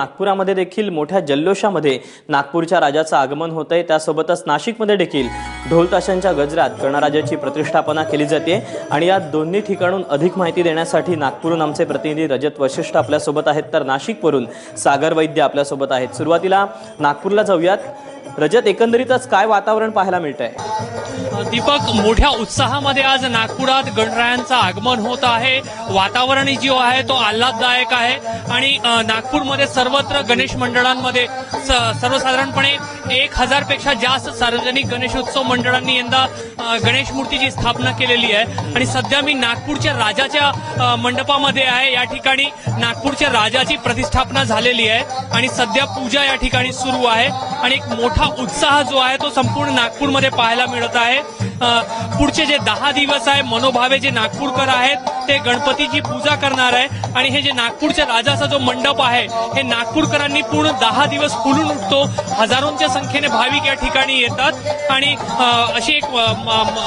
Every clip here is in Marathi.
नागपुरामध्ये देखील मोठ्या जल्लोषामध्ये नागपूरच्या राजाचं आगमन होत आहे त्यासोबतच नाशिकमध्ये देखील ढोल ताशांच्या गजरात गणराजाची प्रतिष्ठापना केली जाते. आणि या दोन्ही ठिकाणून अधिक माहिती देण्यासाठी नागपूरहून आमचे प्रतिनिधी रजत वशिष्ठ आपल्यासोबत आहेत. तर नाशिकवरून सागर वैद्य आपल्यासोबत आहेत. सुरुवातीला नागपूरला जाऊयात. रजत एकंदरीतच काय वातावरण पाहायला मिळत आहे दीपक मोठ्या उत्साहामध्ये आज नागपुरात गणरायांचं आगमन होत आहे. वातावरण जो आहे तो आल्हाददायक आहे. आणि नागपूरमध्ये सर्वत्र गणेश मंडळांमध्ये स- सर्वसाधारणपणे एक हजारपेक्षा जास्त सार्वजनिक गणेशोत्सव मंडळांनी यंदा गणेश मूर्तीची स्थापना केलेली आहे. आणि सध्या मी नागपूरच्या राजाच्या मंडपामध्ये आहे. या ठिकाणी नागपूरच्या राजाची प्रतिष्ठापना झालेली आहे. आणि सध्या पूजा या ठिकाणी सुरू आहे. आणि एक मोठा उत्साह जो आहे तो संपूर्ण नागपूरमध्ये पाहायला मिळत आहे. पुढचे जे दहा दिवस आहे मनोभावे जे नागपूरकर आहेत ते गणपतीची पूजा करणार आहे. आणि हे जे नागपूरच्या राजाचा जो मंडप आहे हे नागपूरकरांनी पूर्ण दहा दिवस फुलून उठतो. हजारोंच्या संख्येने भाविक या ठिकाणी येतात. आणि अशी एक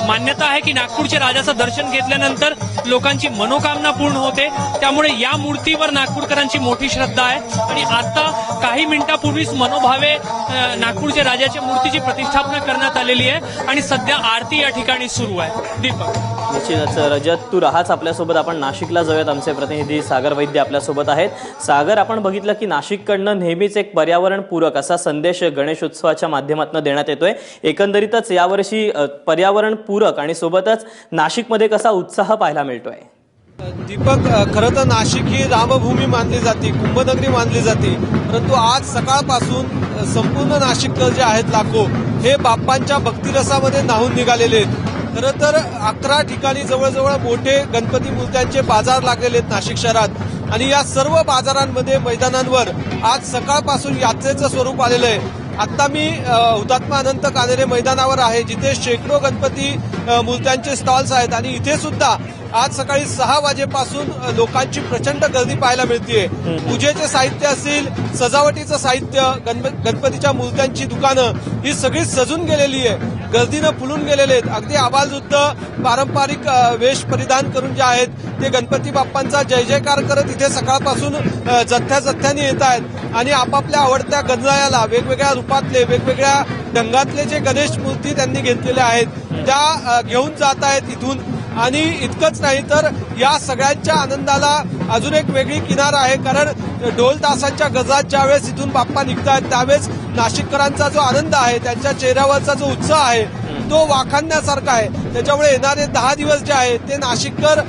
मान्यता आहे की नागपूरच्या राजाचं दर्शन घेतल्यानंतर लोकांची मनोकामना पूर्ण होते. त्यामुळे या मूर्तीवर नागपूरकरांची मोठी श्रद्धा आहे. आणि आता काही मिनिटापूर्वीच मनोभावे नागपूरच्या राजाच्या मूर्तीची प्रतिष्ठापना करण्यात आलेली आहे. आणि सध्या आरती या ठिकाणी सुरू आहे. दीपक. निश्चितच रजत तू राहाच आपल्यासोबत. आपण नाशिकला जाऊयात. आमचे प्रतिनिधी सागर वैद्य आपल्यासोबत आहेत. सागर आपण बघितलं की नाशिककडनं नेहमीच एक पर्यावरण पूरक असा संदेश गणेशोत्सवाच्या माध्यमातून देण्यात येतोय. एकंदरीतच यावर्षी पर्यावरणपूरक पर्यावरण पूरक आणि सोबतच नाशिकमध्ये कसा उत्साह पाहायला मिळतोय? दीपक खरं तर नाशिक ही रामभूमी मानली जाते कुंभनगरी मानली जाते. परंतु आज सकाळपासून संपूर्ण नाशिककर जे आहेत लाखो हे बाप्पांच्या भक्तिरसामध्ये नाहून निघालेले आहेत. खरं तर अकरा ठिकाणी जवळजवळ मोठे गणपती मूर्त्यांचे बाजार लागलेले आहेत नाशिक शहरात. आणि या सर्व बाजारांमध्ये मैदानांवर आज सकाळपासून यात्रेचं स्वरूप आलेलं आहे. आता मी हुतात्मा अनंत कानेरे मैदानावर आहे. जिथे शेकडो गणपती मूर्त्यांचे स्टॉल्स आहेत. आणि इथे सुद्धा आज सकाळी सहा वाजेपासून लोकांची प्रचंड गर्दी पाहायला मिळतीये. पूजेचे साहित्य असेल सजावटीचं साहित्य गणप- गणपतीच्या मूर्त्यांची दुकानं ही सगळी सजून गेलेली आहे. गर्दीनं फुलून गेलेले आहेत. अगदी आबालवृद्ध पारंपरिक वेश परिधान करून जे आहेत ते गणपती बाप्पांचा जय जयकार करत इथे सकाळपासून जथ्या जथ्याने येत आहेत. आणि आपापल्या आवडत्या गणरायाला वेगवेगळ्या रूपातले वेगवेगळ्या ढंगातले जे गणेश मूर्ती त्यांनी घेतलेल्या आहेत त्या घेऊन जात आहेत इथून. आणि इतकंच नाही तर या सगळ्यांच्या आनंदाला अजून एक वेगळी किनार आहे. कारण ढोल तासांच्या गजात ज्यावेळेस इथून बाप्पा निघतात त्यावेळेस नाशिककरांचा जो आनंद आहे त्यांच्या चेहऱ्यावरचा जो उत्साह आहे तो वाखाणण्यासारखा आहे. त्याच्यामुळे येणारे दहा दिवस जे आहेत ते नाशिककर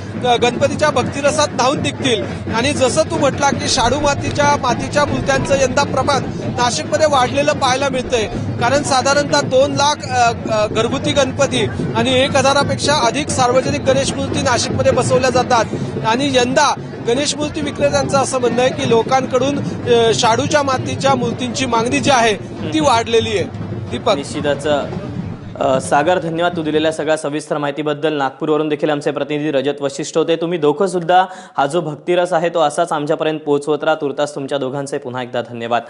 गणपतीच्या भक्तिरसात धावून निघतील. आणि जसं तू म्हटला की शाडू मातीच्या मातीच्या मूर्त्यांचं यंदा प्रमाण नाशिकमध्ये वाढलेलं पाहायला मिळतंय. कारण साधारणतः दोन लाख घरगुती गणपती आणि एक हजारापेक्षा अधिक सार्वजनिक गणेश मूर्ती नाशिकमध्ये बसवल्या जातात. आणि यंदा गणेश मूर्ती विक्रेत्यांचं असं म्हणणं आहे की लोकांकडून शाडूच्या मातीच्या मूर्तींची मागणी जी आहे ती वाढलेली आहे. दीपक. निश्चितच. सागर धन्यवाद तू दिलेल्या सगळ्या सविस्तर माहितीबद्दल. नागपूरवरून देखील आमचे प्रतिनिधी रजत वशिष्ठ होते. तुम्ही दोघं सुद्धा हा जो भक्तिरस आहे तो असाच आमच्यापर्यंत पोहोचवत राहा. तुर्तास तुमच्या दोघांचे पुन्हा एकदा धन्यवाद.